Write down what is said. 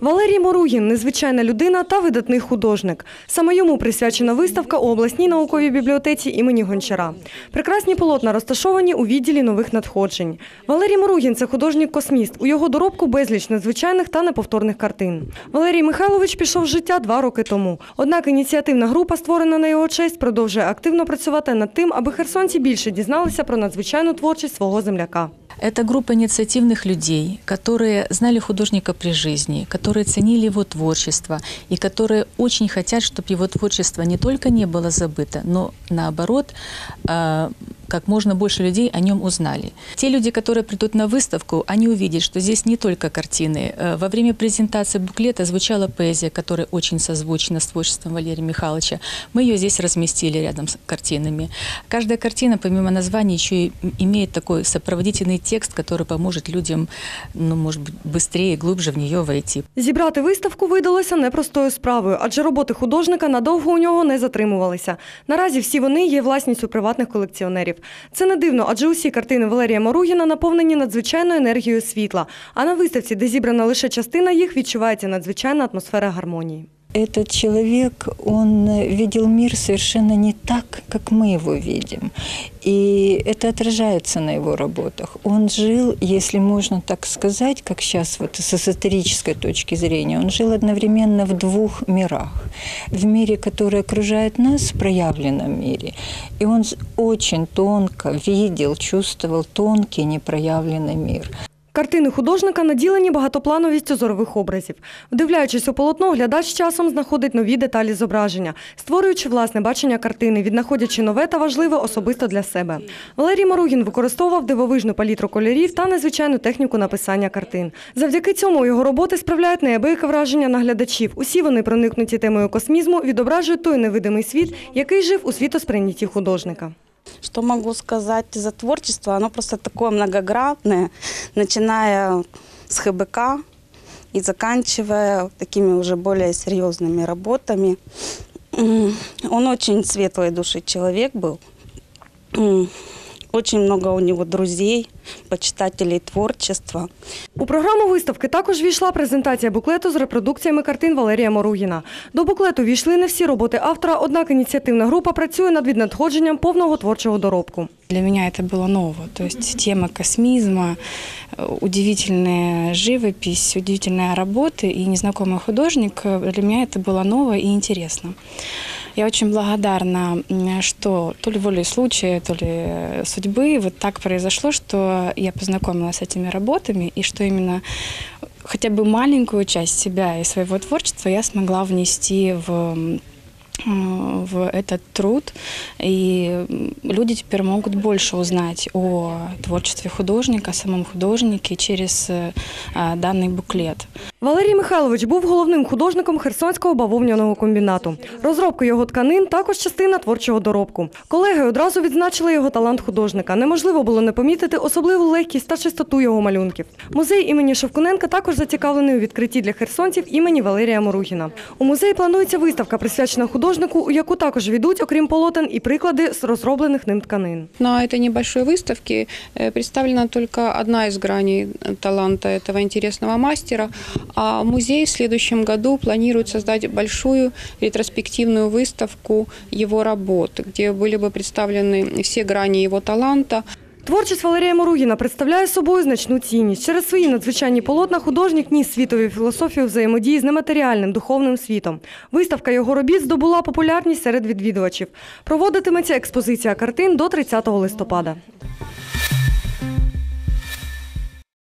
Валерій Моругін незвичайна людина та видатний художник. Саме йому присвячена виставка у обласній науковій бібліотеці імені Гончара. Прекрасні полотна розташовані у відділі нових надходжень. Валерій Моругін це художник-косміст. У його доробку безліч надзвичайних та неповторних картин. Валерій Михайлович пішов з життя два роки тому. Однак ініціативна група, створена на його честь, продовжує активно працювати над тим, аби херсонці більше дізналися про надзвичайну творчість свого земляка. Это группа инициативных людей, которые знали художника при жизни, которые ценили его творчество и которые очень хотят, чтобы его творчество не только не было забыто, но наоборот, э, как можно больше людей о нем узнали. Те люди, которые придут на выставку, они увидят, что здесь не только картины. Э, Во время презентации буклета звучала поэзия, которая очень созвучна с творчеством Валерия Михайловича. Мы ее здесь разместили рядом с картинами. Каждая картина, помимо названия, еще и имеет такой сопроводительный текст, который поможет людям, ну, может быть, быстрее и глубже в нее войти. Зібрати виставку видалося непростою справою, адже роботи художника надовго у нього не затримувалися. Наразі всі вони є власністю приватних колекціонерів. Це не дивно, адже усі картини Валерія Моругіна наповнені надзвичайною енергією світла. А на виставці, де зібрана лише частина їх, відчувається надзвичайна атмосфера гармонії. Этот человек, он видел мир совершенно не так, как мы его видим. И это отражается на его работах. Он жил, если можно так сказать, как сейчас вот с эзотерической точки зрения, он жил одновременно в двух мирах. В мире, который окружает нас, в проявленном мире. И он очень тонко видел, чувствовал тонкий непроявленный мир. Картини художника наділені багатоплановістю зорових образів. Вдивляючись у полотно, глядач часом знаходить нові деталі зображення, створюючи власне бачення картини, віднаходячи нове та важливе особисто для себе. Валерій Маругін використовував дивовижну палітру кольорів та незвичайну техніку написання картин. Завдяки цьому його роботи справляють неабияке враження на глядачів. Усі вони проникнуті темою космізму, відображують той невидимий світ, який жив у світосприйнятті художника. Что могу сказать за творчество? Оно просто такое многогранное, начиная с ХБК и заканчивая такими уже более серьезными работами. Он очень светлой души человек был. М, Очень много у него друзей, почитателей творчества. У програму виставки також війшла презентація буклету з репродукціями картин Валерія Моругіна. До буклету війшли не всі роботи автора, однак ініціативна група працює над віднадходженням повного творчого доробку. Для меня это было ново. То есть тема космизма, э, удивительная живопись, удивительная работа и незнакомый художник. э, Для меня это было ново и интересно. Я очень благодарна, м, что то ли волей случая, то ли э, судьбы вот так произошло, что я познакомилась с этими работами и что именно хотя бы маленькую часть себя и своего творчества я смогла внести в м, э, в этот труд, и м, люди теперь могут больше узнать о творчестве художника, о самом художнике через э, а, данный буклет. Валерій Михайлович був головним художником Херсонського бавовняного комбінату. Розробка його тканин також частина творчого доробку. Колеги одразу відзначили його талант художника. Неможливо було не помітити особливу легкість та чистоту його малюнків. Музей імені Шевкуненка також зацікавлений у відкритті для херсонців імені Валерія Моругіна. У музеї планується виставка, присвячена художнику, у яку також війдуть, окрім полотен, і приклади з розроблених ним тканин. На этой небольшой выставке э, представлена только одна из граней э, таланта этого интересного мастера, а музей в следующем году планирует создать большую ретроспективную выставку его работ, где были бы представлены все грани его таланта, Творчість Валерія Моругіна представляє собою значну цінність. Через свої надзвичайні полотна художник ніс світові філософію взаємодії з нематеріальним духовним світом. Виставка його робіт здобула популярність серед відвідувачів. Проводитиметься експозиція картин до 30 листопада.